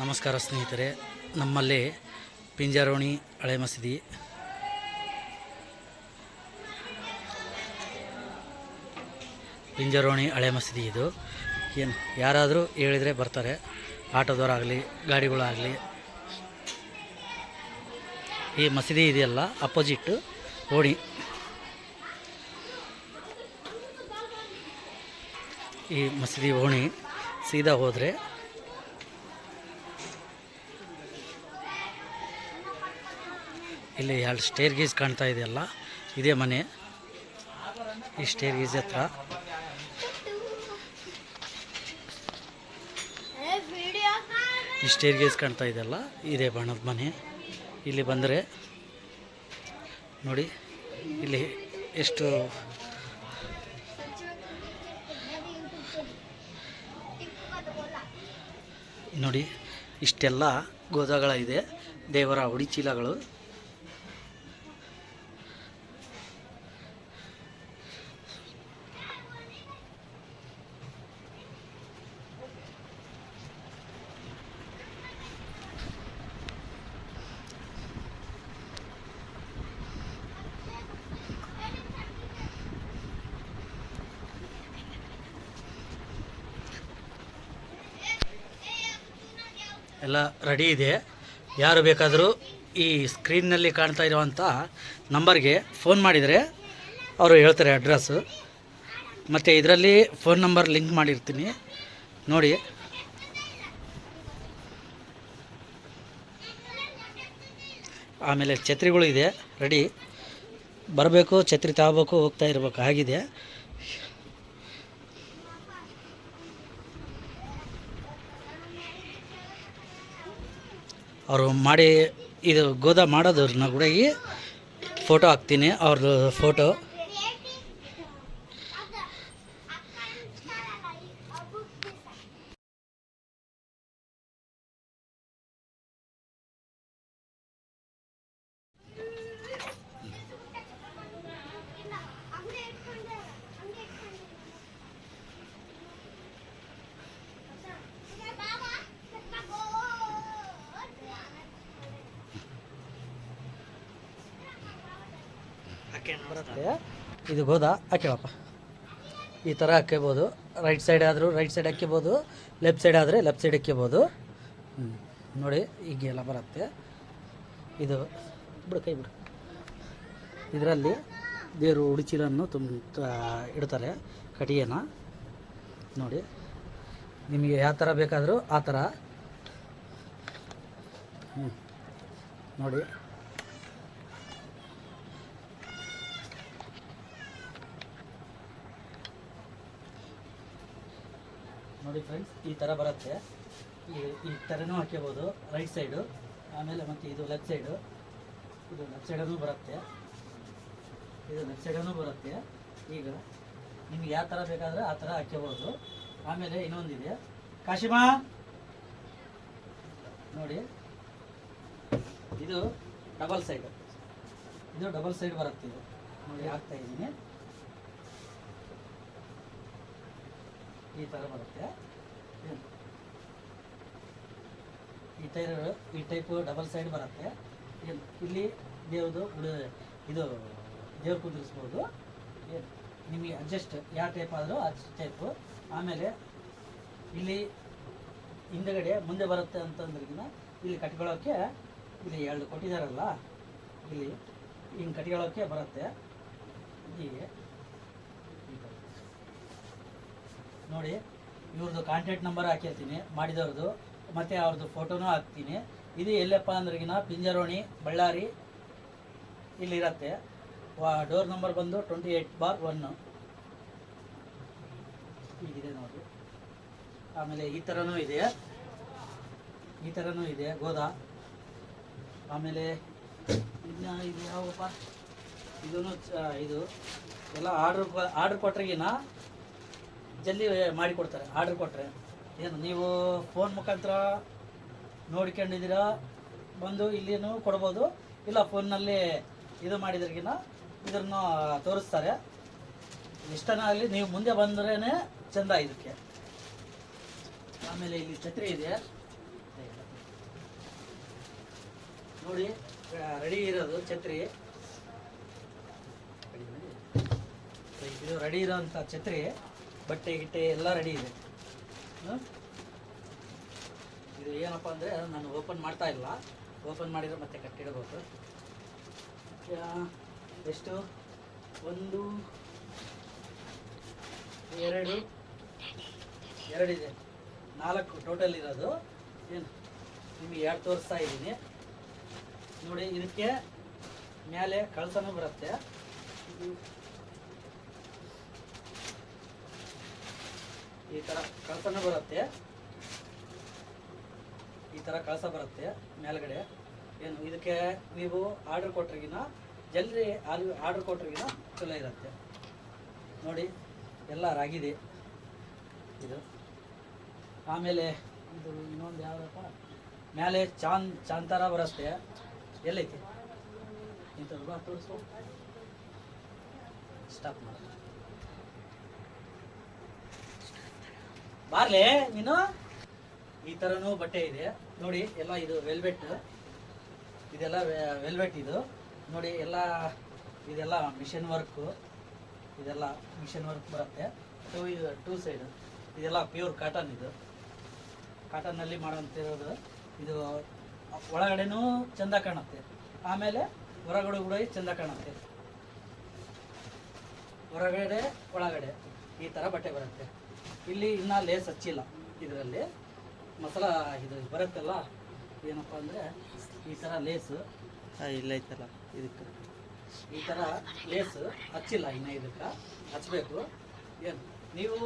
ನಮಸ್ಕಾರ ಸ್ನೇಹಿತರೆ, ನಮ್ಮಲ್ಲಿ ಪಿಂಜಾರೋಣಿ ಹಳೆ ಮಸೀದಿ. ಪಿಂಜಾರೋಣಿ ಹಳೆ ಮಸೀದಿ ಇದು. ಏನು, ಯಾರಾದರೂ ಹೇಳಿದರೆ ಬರ್ತಾರೆ. ಆಟೋದವರಾಗಲಿ, ಗಾಡಿಗಳಾಗಲಿ. ಈ ಮಸೀದಿ ಇದೆಯಲ್ಲ ಅಪೋಸಿಟ್ಟು ಓಣಿ ಈ ಮಸೀದಿ ಓಣಿ, ಸೀದಾ ಹೋದರೆ ಇಲ್ಲಿ ಎರಡು ಸ್ಟೇರ್ ಗೀಸ್ ಕಾಣ್ತಾ ಇದೆಯಲ್ಲ? ಇದೇ ಮನೆ. ಈ ಸ್ಟೇರ್ ಗೀಸ್ ಹತ್ರ. ಈ ಸ್ಟೇರ್ ಗೇಜ್ ಕಾಣ್ತಾ ಇದೆಯಲ್ಲ? ಇದೇ ಬಣ್ಣದ ಮನೆ. ಇಲ್ಲಿ ಬಂದರೆ, ನೋಡಿ, ಇಲ್ಲಿ ಎಷ್ಟು ನೋಡಿ, ಇಷ್ಟೆಲ್ಲ ಗೋದಾಗಳ ಇದೆ. ದೇವರ ಉಡಿಚೀಲಗಳು ಎಲ್ಲ ರೆಡಿ ಇದೆ. ಯಾರು ಬೇಕಾದರೂ ಈ ಸ್ಕ್ರೀನ್ನಲ್ಲಿ ಕಾಣ್ತಾ ಇರುವಂಥ ನಂಬರ್ಗೆ ಫೋನ್ ಮಾಡಿದರೆ ಅವರು ಹೇಳ್ತಾರೆ ಅಡ್ರೆಸ್ಸು ಮತ್ತು ಇದರಲ್ಲಿ ಫೋನ್ ನಂಬರ್ ಲಿಂಕ್ ಮಾಡಿರ್ತೀನಿ. ನೋಡಿ. ಆಮೇಲೆ ಛತ್ರಿಗಳು ಇದೆ. ರೆಡಿ ಬರಬೇಕು, ಛತ್ರಿ ತಗೋಬೇಕು, ಹೋಗ್ತಾ ಇರಬೇಕು. ಆಗಿದೆ. ಅವರು ಮಾಡಿ ಇದು ಗೋದಾ ಮಾಡೋದ್ರನ್ನ ಕೂಡ ಈ ಫೋಟೋ ಹಾಕ್ತೀನಿ ಅವ್ರದ್ದು ಫೋಟೋ ಬರುತ್ತೆ ಇದು ಗೋದ ಹಾಕ್ಯವಪ್ಪ ಈ ಥರ ಹಾಕ್ಕೋಬೋದು ರೈಟ್ ಸೈಡ್ ಆದರೂ ರೈಟ್ ಸೈಡ್ ಹಾಕ್ಕೋಬೋದು ಲೆಫ್ಟ್ ಸೈಡ್ ಆದರೆ ಲೆಫ್ಟ್ ಸೈಡ್ ಹಾಕ್ಕೋಬೋದು ಹ್ಞೂ ನೋಡಿ, ಹೀಗೆಲ್ಲ ಬರುತ್ತೆ. ಇದು, ಬಿಡು, ಕೈ ಬಿಡು. ಇದರಲ್ಲಿ ದೇವರು ಉಡುಚಿಲನ್ನು ತುಂಬ ಇಡ್ತಾರೆ ಕಟಿಗೆನ ನೋಡಿ, ನಿಮಗೆ ಯಾವ ಥರ ಬೇಕಾದರೂ ಆ ಥರ ಹ್ಞೂ ನೋಡಿ. ನೋಡಿ ಫ್ರೆಂಡ್ಸ್ ಈ ಥರ ಬರುತ್ತೆ. ಈ ಈ ಥರನೂ ಹಾಕ್ಕೋಬೋದು ರೈಟ್ ಸೈಡು ಆಮೇಲೆ ಮತ್ತು ಇದು ಲೆಫ್ಟ್ ಸೈಡು ಇದು ಲೆಫ್ಟ್ ಸೈಡಲ್ಲೂ ಬರುತ್ತೆ. ಇದು ಲೆಫ್ಟ್ ಸೈಡಲ್ಲೂ ಬರುತ್ತೆ. ಈಗ ನಿಮ್ಗೆ ಯಾವ ಥರ ಬೇಕಾದರೆ ಆ ಥರ ಹಾಕ್ಕೋಬೋದು ಆಮೇಲೆ ಇನ್ನೊಂದಿದೆ. ಕಾಶಿಮಾ! ನೋಡಿ. ಇದು ಡಬಲ್ ಸೈಡ್ ಇದು ಡಬಲ್ ಸೈಡ್ ಬರುತ್ತೆ ಇದು. ನೋಡಿ, ಹಾಕ್ತಾ ಇದ್ದೀನಿ. ಈ ಥರ ಬರುತ್ತೆ? ಈ ಟೈರ್ ಈ ಟೈಪು ಡಬಲ್ ಸೈಡ್ ಬರುತ್ತೆ? ಇಲ್ಲಿ ದೇವ್ರದು ಉಳಿ- ಇದು ದೇವ್ರ ಕುದುರಿಸ್ಬೋದು? ನಿಮಗೆ ಅಡ್ಜಸ್ಟ್ ಯಾವ ಟೈಪ್ ಆದರೂ ಆ ಟೈಪು ಆಮೇಲೆ ಇಲ್ಲಿ ಹಿಂದಗಡೆ ಮುಂದೆ ಬರುತ್ತೆ ಅಂತಂದ್ರಿಗಿನ ಇಲ್ಲಿ ಕಟ್ಕೊಳ್ಳೋಕ್ಕೆ ಇಲ್ಲಿ ಎರಡು ಕೊಟ್ಟಿದ್ದಾರಲ್ಲ ಇಲ್ಲಿ ಹಿಂಗೆ ಕಟ್ಕೊಳ್ಳೋಕ್ಕೆ ಬರುತ್ತೆ. ಹೀಗೆ ಈ ಥರ. ನೋಡಿ ಇವ್ರದ್ದು ಕಾಂಟ್ಯಾಕ್ಟ್ ನಂಬರ್ ಹಾಕಿರ್ತೀನಿ ಮಾಡಿದವ್ರದ್ದು ಮತ್ತು ಅವ್ರದ್ದು ಫೋಟೋನೂ ಹಾಕ್ತೀನಿ. ಇದು ಎಲ್ಲಪ್ಪ ಅಂದ್ರಿಗಿನ ಪಿಂಜರೋಣಿ, ಬಳ್ಳಾರಿ, ಇಲ್ಲಿರತ್ತೆ. ಡೋರ್ ನಂಬರ್ ಬಂದು ಟ್ವೆಂಟಿ ಏಯ್ಟ್ ಬಾರ್ ಒನ್ನು ಹೀಗಿದೆ ನೋಡಿ. ಆಮೇಲೆ ಈ ಥರನೂ ಇದೆ. ಈ ಥರನೂ ಇದೆ ಗೋದಾ ಆಮೇಲೆ ಇನ್ನು ಇದು ಯಾವಪ್ಪ? ಇದೂ ಇದು ಎಲ್ಲ ಆರ್ಡ್ರ್ ಆರ್ಡ್ರ್ ಕೊಟ್ರಿಗಿನ ಜಲ್ದಿ ಮಾಡಿಕೊಡ್ತಾರೆ ಆರ್ಡ್ರ್ ಕೊಟ್ಟರೆ ಏನು, ನೀವು ಫೋನ್ ಮುಖಾಂತರ ನೋಡ್ಕೊಂಡಿದ್ದೀರಾ, ಬಂದು ಇಲ್ಲಿನೂ ಕೊಡ್ಬೋದು. ಇಲ್ಲ ಫೋನ್ನಲ್ಲಿ ಇದು ಮಾಡಿದ್ರಿಗಿನ ಇದನ್ನು ತೋರಿಸ್ತಾರೆ. ಇಷ್ಟನ ಆಗಲಿ ನೀವು ಮುಂದೆ ಬಂದ್ರೇ ಚಂದ ಇದಕ್ಕೆ. ಆಮೇಲೆ ಇಲ್ಲಿ ಛತ್ರಿ ಇದೆ. ನೋಡಿ ರೆಡಿ ಇರೋದು ಛತ್ರಿ. ಇದು ರೆಡಿ ಇರೋಂಥ ಛತ್ರಿ. ಬಟ್ಟೆ, ಗಿಟ್ಟೆ ಎಲ್ಲ ರೆಡಿ ಇದೆ? ಇದು ಏನಪ್ಪ ಅಂದರೆ ನಾನು ಓಪನ್ ಮಾಡ್ತಾ ಇಲ್ಲ. ಓಪನ್ ಮಾಡಿದರೆ ಮತ್ತೆ ಕಟ್ಟಿಡಬೇಕು ಯಾ- ಎಷ್ಟು? ಒಂದು, ಎರಡು ಎರಡಿದೆ ನಾಲ್ಕು ಟೋಟಲ್ ಇರೋದು. ಏನು? ನಿಮಗೆ ಎರಡು ತೋರಿಸ್ತಾ ಇದ್ದೀನಿ. ನೋಡಿ, ಇದಕ್ಕೆ ಮೇಲೆ ಕಳಸನೂ ಬರುತ್ತೆ. ಈ ಥರ ಕಳಸನ ಬರುತ್ತೆ. ಈ ಥರ ಕಳಸ ಬರುತ್ತೆ ಮೇಲ್ಗಡೆ. ಏನು, ಇದಕ್ಕೆ ನೀವು ಆರ್ಡರ್ ಕೊಟ್ರಿಗಿನ ಜಲ್ದಿ ಆರ್ಡರ್ ಕೊಟ್ರಿಗಿನ ಚಲೋ ಇರುತ್ತೆ. ನೋಡಿ, ಎಲ್ಲ ರಾಗಿದೆ. ಇದು. ಆಮೇಲೆ ಇದು ಇನ್ನೊಂದು ಯಾವ್ದಪ್ಪ? ಮೇಲೆ ಚಾಂದ್ ಚಾಂತಾರ ಬರುತ್ತೆ. ಎಲ್ಲೈತಿ? ಇಂಥದ್ದು ತೋರಿಸು. ಸ್ಟಾಪ್ ಮಾಡಿ ಬಾರ್ಲೆ ನೀನು ಈ ತರನು ಬಟ್ಟೆ ಇದೆ. ನೋಡಿ, ಎಲ್ಲ ಇದು ವೆಲ್ವೆಟ್ ಇದೆಲ್ಲ ವೆಲ್ವೆಟ್ ಇದು. ನೋಡಿ, ಎಲ್ಲ ಇದೆಲ್ಲ ಮಿಷನ್ ವರ್ಕು ಇದೆಲ್ಲ ಮಿಷನ್ ವರ್ಕ್ ಬರುತ್ತೆ. ಟೂ ಇದು ಟೂ ಸೈಡ್ ಇದೆಲ್ಲ ಪ್ಯೂರ್ ಕಾಟನ್ ಇದು. ಕಾಟನ್ನಲ್ಲಿ ಮಾಡೋಂತಿರೋದು ಇದು ಒಳಗಡೆನೂ ಚೆಂದ ಕಾಣುತ್ತೆ. ಆಮೇಲೆ ಹೊರಗಡೆ ಕೂಡ ಚೆಂದ ಕಾಣುತ್ತೆ. ಹೊರಗಡೆ, ಒಳಗಡೆ ಈ ಥರ ಬಟ್ಟೆ ಬರುತ್ತೆ. ಇಲ್ಲಿ ಇನ್ನೂ ಲೇಸ್ ಹಚ್ಚಿಲ್ಲ. ಇದರಲ್ಲಿ ಮಸಾಲ ಇದು ಬರುತ್ತಲ್ಲ ಏನಪ್ಪ ಅಂದರೆ ಈ ಥರ ಲೇಸು. ಇಲ್ಲ ಐತಲ್ಲ ಇದಕ್ಕೆ. ಈ ಥರ ಲೇಸ್ ಹಚ್ಚಿಲ್ಲ ಇನ್ನು ಇದಕ್ಕೆ. ಹಚ್ಚಬೇಕು ಏನು ನೀವು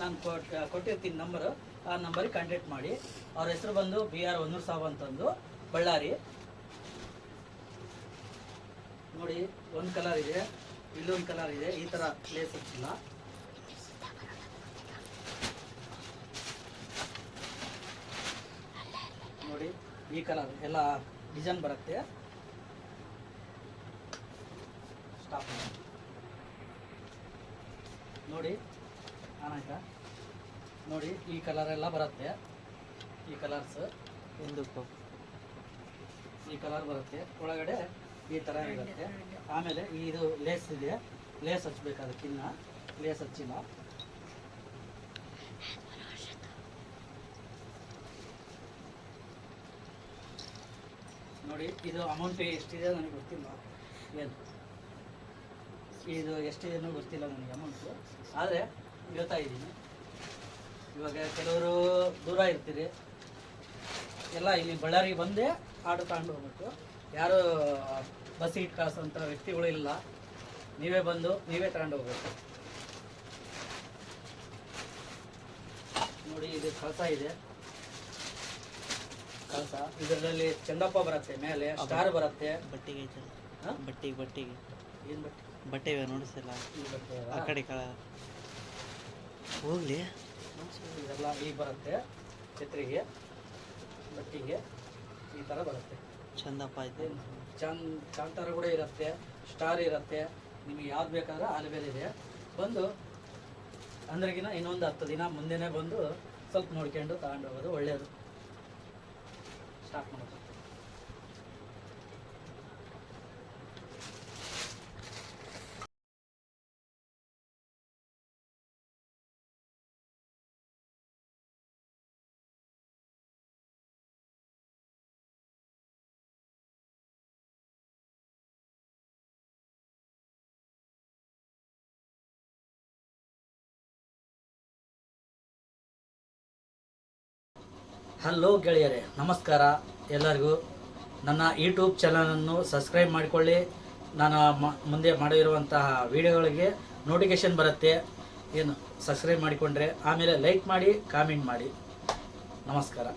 ನಾನು ಕೊಟ್ ಕೊಟ್ಟಿರ್ತೀನಿ ನಂಬರು ಆ ನಂಬರಿಗೆ ಕಾಂಟ್ಯಾಕ್ಟ್ ಮಾಡಿ. ಅವ್ರ ಹೆಸರು ಬಂದು ಬಿ ಆರ್ ಒನ್ನೂರು ಸಾಬ್ ಅಂತಂದು ಬಳ್ಳಾರಿ. ನೋಡಿ ಒಂದು ಕಲರ್ ಇದೆ ಇಲ್ಲೊಂದು ಕಲರ್ ಇದೆ ಈ ಥರ ಲೇಸ್ ಹಚ್ಚಿಲ್ಲ ನೋಡಿ ಈ ಕಲರ್ ಎಲ್ಲ ಡಿಸೈನ್ ಬರುತ್ತೆ. ಸ್ಟಾಪ್ ನೋಡಿ ಆನಾಯ್ತ ನೋಡಿ ಈ ಕಲರ್ ಎಲ್ಲ ಬರುತ್ತೆ. ಈ ಕಲರ್ಸ್. ಹಿಂದಕ್ಕೂ ಈ ಕಲರ್ ಬರುತ್ತೆ. ಒಳಗಡೆ ಈ ಥರ ಇರುತ್ತೆ. ಆಮೇಲೆ ಇದು ಲೇಸ್ ಇದೆ. ಲೇಸ್ ಹಚ್ಬೇಕು ಅದಕ್ಕಿನ್ನ. ಲೇಸ್ ಹಚ್ಚಿಲ್ಲ. ನೋಡಿ, ಇದು ಅಮೌಂಟ್ ಎಷ್ಟಿದೆ ನನಗೆ ಗೊತ್ತಿಲ್ಲ. ಏನು? ಇದು ಎಷ್ಟಿದೆ ಅನ್ನೋ ಗೊತ್ತಿಲ್ಲ ನನಗೆ ಅಮೌಂಟು ಆದರೆ ಹೇಳ್ತಾ ಇದ್ದೀನಿ. ಇವಾಗ ಕೆಲವರು ದೂರ ಇರ್ತೀರಿ. ಎಲ್ಲ ಇಲ್ಲಿ ಬಳ್ಳಾರಿಗೆ ಬಂದೇ ಆಟ ತಗೊಂಡು ಹೋಗ್ಬೇಕು. ಯಾರು ಬಸ್ ಇಟ್ಟು ಕಳಿಸೋಂಥ ವ್ಯಕ್ತಿಗಳು ಇಲ್ಲ. ನೀವೇ ಬಂದು ನೀವೇ ತಗೊಂಡು ಹೋಗ್ಬೇಕು. ನೋಡಿ, ಇದು ಕಳಸ ಇದೆ. ಕಳಸ ಇದರಲ್ಲಿ ಚಂದಪ್ಪ ಬರುತ್ತೆ ಮೇಲೆ ಸ್ಟಾರ್ ಬರುತ್ತೆ. ಬಟ್ಟೆಗೆ? ಬಟ್ಟೆಗೆ ಬಟ್ಟೆಗೆ. ಏನು ಬಟ್ಟೆ? ಬಟ್ಟೆ ಇವೆ ನೋಡಿಸಲ್ಲ. ಈ ಬಟ್ಟೆ ಆ ಕಡೆ ಕಳ. ಹೋಗ್ಲಿ. ಇದೆಲ್ಲ ಈಗ ಬರುತ್ತೆ ಛತ್ರಿಗೆ ಬಟ್ಟಿಗೆ ಈ ಥರ ಬರುತ್ತೆ. ಚಂದಪ್ಪ ಐತೆ. ಚಂದ್ ಕಾಂತಾರ ಕೂಡ ಇರುತ್ತೆ ಸ್ಟಾರ್ ಇರುತ್ತೆ. ನಿಮಗೆ ಯಾವ್ದು ಬೇಕಾದ್ರೆ ಆಲಿಬೇಲ್ ಇದೆ. ಬಂದು ಅಂದ್ರಗಿನ ಇನ್ನೊಂದು ಹತ್ತು ದಿನ ಮುಂದೆನೇ ಬಂದು ಸ್ವಲ್ಪ ನೋಡ್ಕೊಂಡು ತಗೊಂಡು ಹೋಗೋದು ಒಳ್ಳೆಯದು ಸ್ಟಾರ್ಟ್ ಮಾಡೋದು ಹಲೋ ಗೆಳೆಯರೇ, ನಮಸ್ಕಾರ ಎಲ್ಲರಿಗೂ. ನನ್ನ ಯೂಟ್ಯೂಬ್ ಚಾನಲನ್ನು ಸಬ್ಸ್ಕ್ರೈಬ್ ಮಾಡಿಕೊಳ್ಳಿ. ನಾನು ಮುಂದೆ ಮಾಡಿರುವಂತಹ ವಿಡಿಯೋಗಳಿಗೆ ನೋಟಿಫಿಕೇಶನ್ ಬರುತ್ತೆ. ಏನು ಸಬ್ಸ್ಕ್ರೈಬ್ ಮಾಡಿಕೊಂಡ್ರೆ ಆಮೇಲೆ ಲೈಕ್ ಮಾಡಿ ಕಾಮೆಂಟ್ ಮಾಡಿ. ನಮಸ್ಕಾರ.